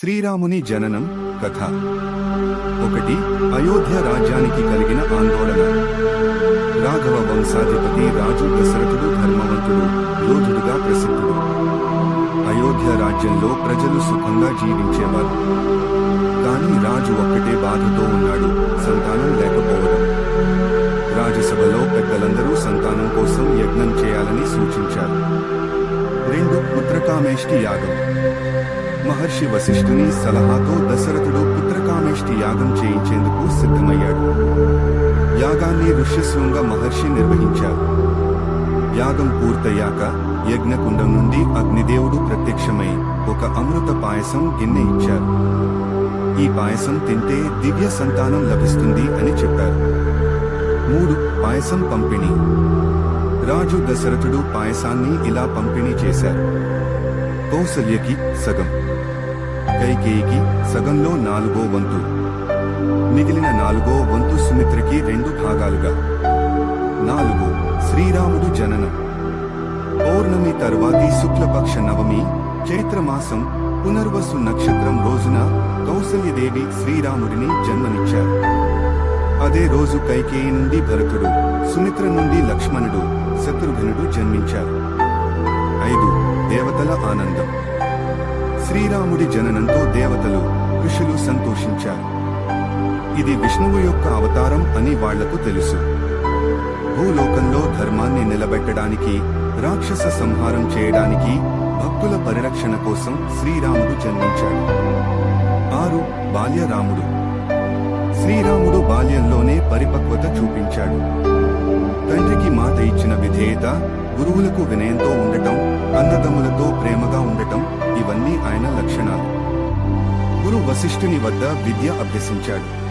శ్రీరాముని జననం కథ. ఒకటి అయోధ్య రాజ్యానికి కలిగిన ఆందోళన. రాఘవ వంశాధిపతి రాజు దశరథుడు ధర్మవంతుడు యోధుడుగా ప్రసిద్ధుడు. అయోధ్య రాజ్యంలో ప్రజలు సుఖంగా జీవించేవారు. కానీ రాజు ఒక్కటే బాధతో ఉన్నాడు సంతానం లేకపోవడం. రాజ్యసభలో పెద్దలందరూ సంతానం కోసం యజ్ఞం చేయాలని సూచించారు. రెండు పుత్రకామేష్టి యాగం. మహర్షి వశిష్ఠుని సలహాతో దశరథుడు పుత్రకామేష్టి యాగం చేయించేందుకు సిద్ధమయ్యాడు. యాగాన్ని ఋష్యశృంగ మహర్షి నిర్వహించారు. యాగం పూర్తయ్యాక యజ్ఞకుండం నుండి అగ్నిదేవుడు ప్రత్యక్షమై ఒక అమృత పాయసం గిన్నె ఇచ్చారు. ఈ పాయసం తింటే దివ్య సంతానం లభిస్తుంది అని చెప్పారు. మూడు పాయసం పంపిణీ. రాజు దశరథుడు పాయసాన్ని ఇలా పంపిణీ చేశారు. కౌసల్యకి సగం. కైకేయికి సగంలో నాలుగో వంతు. మిగిలిన నాలుగో వంతు సుమిత్రకి రెండు భాగాలుగా. నాలుగు శ్రీరాముడు జననం. పౌర్ణమి తరువాతి శుక్లపక్ష నవమి చైత్రమాసం పునర్వసు నక్షత్రం రోజున కౌసల్యదేవి శ్రీరాముడిని జన్మనిచ్చారు. అదే రోజు కైకేయి నుండి భరతుడు సుమిత్ర నుండి లక్ష్మణుడు శత్రుఘ్నుడు జన్మించారు. ఐదు దేవతల ఆనందం. శ్రీరాముడి జననంతో దేవతలు ఋషులు సంతోషించారు. ఇది విష్ణువు యొక్క అవతారం అని వాళ్ళకు తెలుసు. భూలోకంలో ధర్మాన్ని నిలబెట్టడానికి రాక్షస సంహారం చేయడానికి భక్తుల పరిరక్షణ కోసం శ్రీరాముడు జన్మించాడు. ఆరు బాల్యరాముడు. శ్రీరాముడు బాల్యంలోనే పరిపక్వత చూపించాడు. తండ్రికి మాట ఇచ్చిన విధేయత గురువులకు వినయంతో ఉండటం అన్నదమ్ములతో ప్రేమగా ఉండటం ఇవన్నీ ఆయన లక్షణాలు. గురు వశిష్ఠుని వద్ద విద్య అభ్యసించాడు.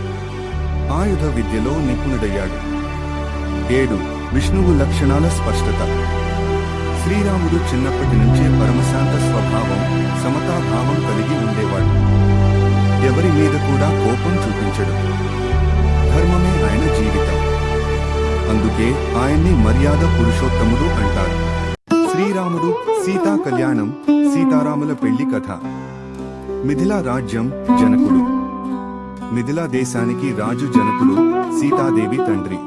ఆయుధ విద్యలో నిపుణుడయ్యాడు. ఏడు విష్ణువు లక్షణాల స్పష్టత. శ్రీరాముడు చిన్నప్పటి నుంచే పరమశాంత స్వభావం సమతాభావం కలిగి ఉండేవాడు. ఎవరి మీద కూడా కోపం చూపించడు. ధర్మమే ఆయన జీవితం. అందుకే ఆయన్ని మర్యాద పురుషోత్తముడు అంటారు. శ్రీరాముడు సీతా కళ్యాణం సీతారాముల పెళ్ళి కథ. మిథిలా రాజ్యం జనకుడు. మిథిలా దేశానికి రాజు జనకుడు సీతాదేవి తండ్రి.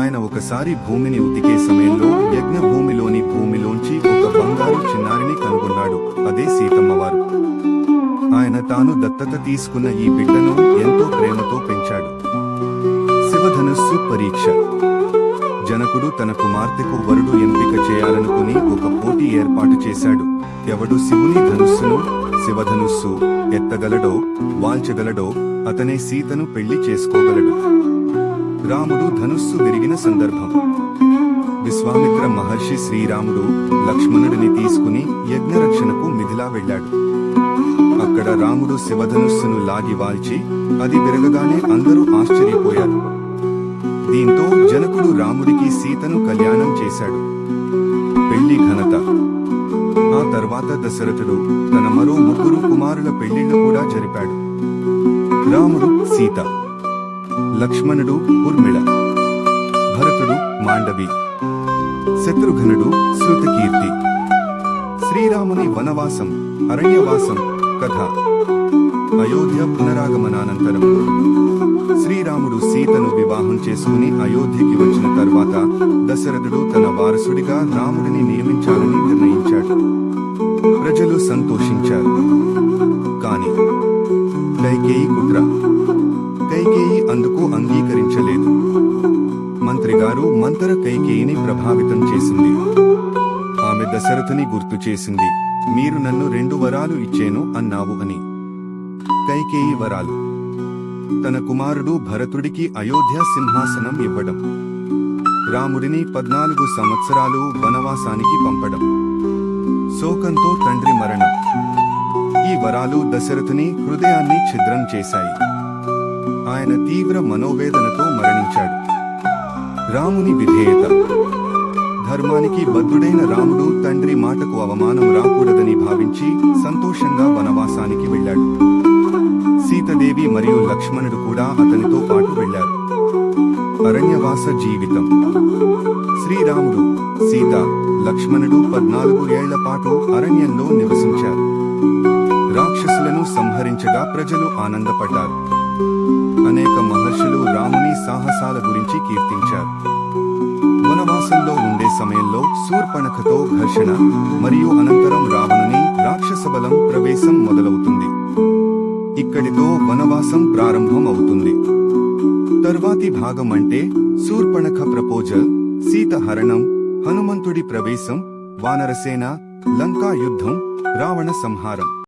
ఆయన ఒకసారి భూమిని ఉతికే సమయంలో యజ్ఞ భూమిలోని భూమిలోంచి ఒక బంగారు చిన్నారిని కనుగొన్నాడు. అదే సీతమ్మవారు. ఆయన తాను దత్తత తీసుకున్న ఈ బిడ్డను ఎంతో ప్రేమతో పెంచాడు. శివధనుస్సు పరీక్ష జనకుడు తన కుమార్తెకు వరుడు ఎంపిక చేయాలనుకుని ఒక పోటీ ఏర్పాటు చేశాడు. ఎవడు శివుని ధనుస్సును శివధనుస్సు ఎత్తగలడో వాల్చగలడో అతనే సీతను పెళ్ళి చేసుకోగలడు. రాముడు ధనుస్సు విరిగిన సందర్భం. విశ్వామిత్ర మహర్షి శ్రీరాముడు లక్ష్మణుడిని తీసుకుని యజ్ఞరక్షణకు మిథిలా వెళ్ళాడు. అక్కడ రాముడు శివధనుస్సును లాగి వాల్చి అది విరగగానే అందరూ ఆశ్చర్యపోయారు. దీంతో జనకుడు రాముడికి సీతను కళ్యాణం చేశాడు. పెళ్ళి ఘనత. ఆ తర్వాత దశరథుడు తన మరో ముగ్గురు కుమారుల పెళ్ళిళ్ళు కూడా జరిపాడు. రాముడు సీత. లక్ష్మణుడు ఉర్మిళ భరతుడు మాండవి. శత్రుఘ్నుడు శృతకీర్తి. శ్రీరాముని వనవాసం అరణ్యవాసం కథ. అయోధ్య పునరాగమనానంతరం. శ్రీరాముడు సీతను వివాహం చేసుకుని అయోధ్యకి వచ్చిన తర్వాత దశరథుడు తన వారసుడిగా రాముడిని నియమించాలని నిర్ణయించాడు. ప్రజలు సంతోషించారు. కాని కైకేయి కుట్ర. కైకేయి అందుకు అంగీకరించలేదు. మంత్రిగారు మంతర కైకేయిని ప్రభావితం చేసింది. ఆమె దశరథుని గుర్తు చేసింది. మీరు నన్ను రెండు వరాలు ఇచ్చేను అన్నావు అని. కైకేయి వరాలు. తన కుమారుడు భరతుడికి అయోధ్య సింహాసనం ఇవ్వడం. రాముడిని పద్నాలుగు సంవత్సరాలు వనవాసానికి పంపడం. శోకంతో తండ్రి మరణం. ఈ వరాలు దశరథుని హృదయాన్ని ఛిద్రం చేశాయి. ఆయన తీవ్ర మనోవేదనతో మరణించాడు. రాముని విధేయత. ధర్మానికి బద్ధుడైన రాముడు తండ్రి మాటకు అవమానం రాకూడదని భావించి సంతోషంగా వనవాసానికి వెళ్ళాడు. సీతదేవి మరియు లక్ష్మణుడు కూడా అతనితో పాటు వెళ్ళారు అరణ్యవాస జీవితం. శ్రీరాముడు సీత లక్ష్మణుడు పద్నాలుగు ఏళ్ళ పాటు అరణ్యంలో నివసించారు. రాక్షసులను సంహరించగా ప్రజలు ఆనందపడ్డారు. అనేక మహర్షులు రాముని సాహసాల గురించి కీర్తించారు. వనవాసంలో ఉండే సమయంలో శూర్పణఖతో ఘర్షణ మరియు అనంతరం రావణుని రాక్షస బలం ప్రవేశం మొదలవుతుంది. ఇక్కడితో వనవాసం ప్రారంభం అవుతుంది తర్వాతి భాగం అంటే శూర్పణఖ ప్రపోజల్ సీత హరణం హనుమంతుడి ప్రవేశం వానరసేన లంకా యుద్ధం రావణ సంహారం.